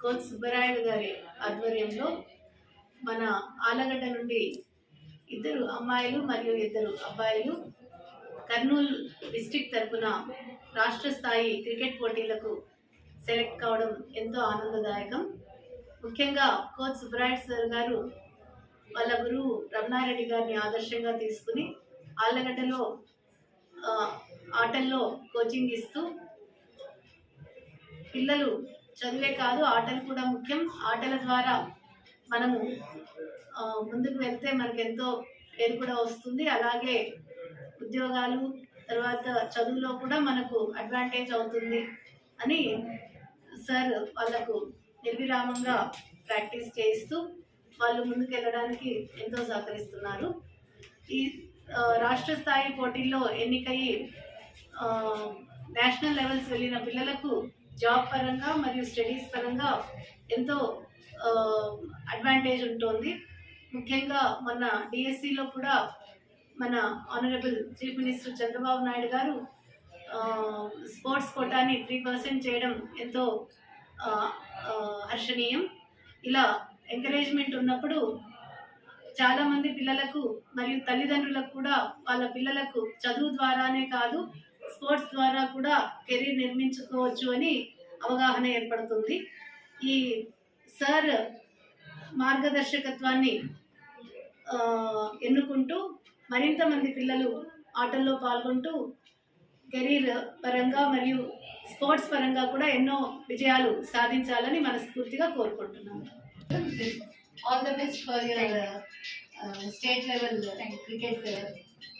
Coach Subbarayudu గారి ఆధ్వర్యంలో మన ఆలగడ్డ నుండి ఇద్దరు అమ్మాయిలు మరియు ఇద్దరు అబ్బాయిలు కర్నూలు డిస్టిక్ తరపున రాష్ట్ర స్థాయి క్రికెట్ పోటీలకు సెలెక్ట్ కావడం ఎంతో ఆనందదాయకం. ముఖ్యంగా కోచ్ సుబ్బరాయుడు సార్ గారు వాళ్ళ గురువు రమణారెడ్డి గారిని ఆదర్శంగా తీసుకుని ఆళ్ళగడ్డలో ఆటల్లో కోచింగ్ ఇస్తూ పిల్లలు చదువే కాదు ఆటలు కూడా ముఖ్యం. ఆటల ద్వారా మనము ముందుకు వెళ్తే మనకు ఎంతో పేరు కూడా వస్తుంది. అలాగే ఉద్యోగాలు తర్వాత చదువులో కూడా మనకు అడ్వాంటేజ్ అవుతుంది అని సార్ వాళ్ళకు నిర్విరామంగా ప్రాక్టీస్ చేయిస్తూ వాళ్ళు ముందుకు వెళ్ళడానికి ఎంతో సహకరిస్తున్నారు. ఈ రాష్ట్ర స్థాయి పోటీల్లో ఎన్నికయ్యి నేషనల్ లెవెల్స్ వెళ్ళిన పిల్లలకు జాబ్ పరంగా మరియు స్టడీస్ పరంగా ఎంతో అడ్వాంటేజ్ ఉంటుంది. ముఖ్యంగా మన డిఎస్సిలో కూడా మన honourable chief minister Chandrababu Naidu garu sports కోటాని three percent చేయడం ఎంతో హర్షణీయం. ఇలా ఎంకరేజ్మెంట్ ఉన్నప్పుడు చాలామంది పిల్లలకు మరియు తల్లిదండ్రులకు కూడా వాళ్ళ పిల్లలకు చదువు ద్వారానే కాదు స్పోర్ట్స్ ద్వారా కూడా కెరీర్ నిర్మించుకోవచ్చు అని అవగాహన ఏర్పడుతుంది. ఈ సార్ మార్గదర్శకత్వాన్ని ఎన్నుకుంటూ మరింత మంది పిల్లలు ఆటల్లో పాల్గొంటూ కెరీర్ పరంగా మరియు స్పోర్ట్స్ పరంగా కూడా ఎన్నో విజయాలు సాధించాలని మనస్ఫూర్తిగా కోరుకుంటున్నాను. All the best for your Uh, state level cricket uh,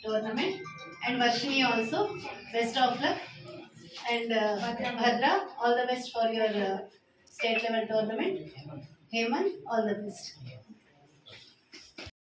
tournament. And Varshini also best of luck. And uh, Bhadra. All the best for your uh, state level tournament. Hemant all the best.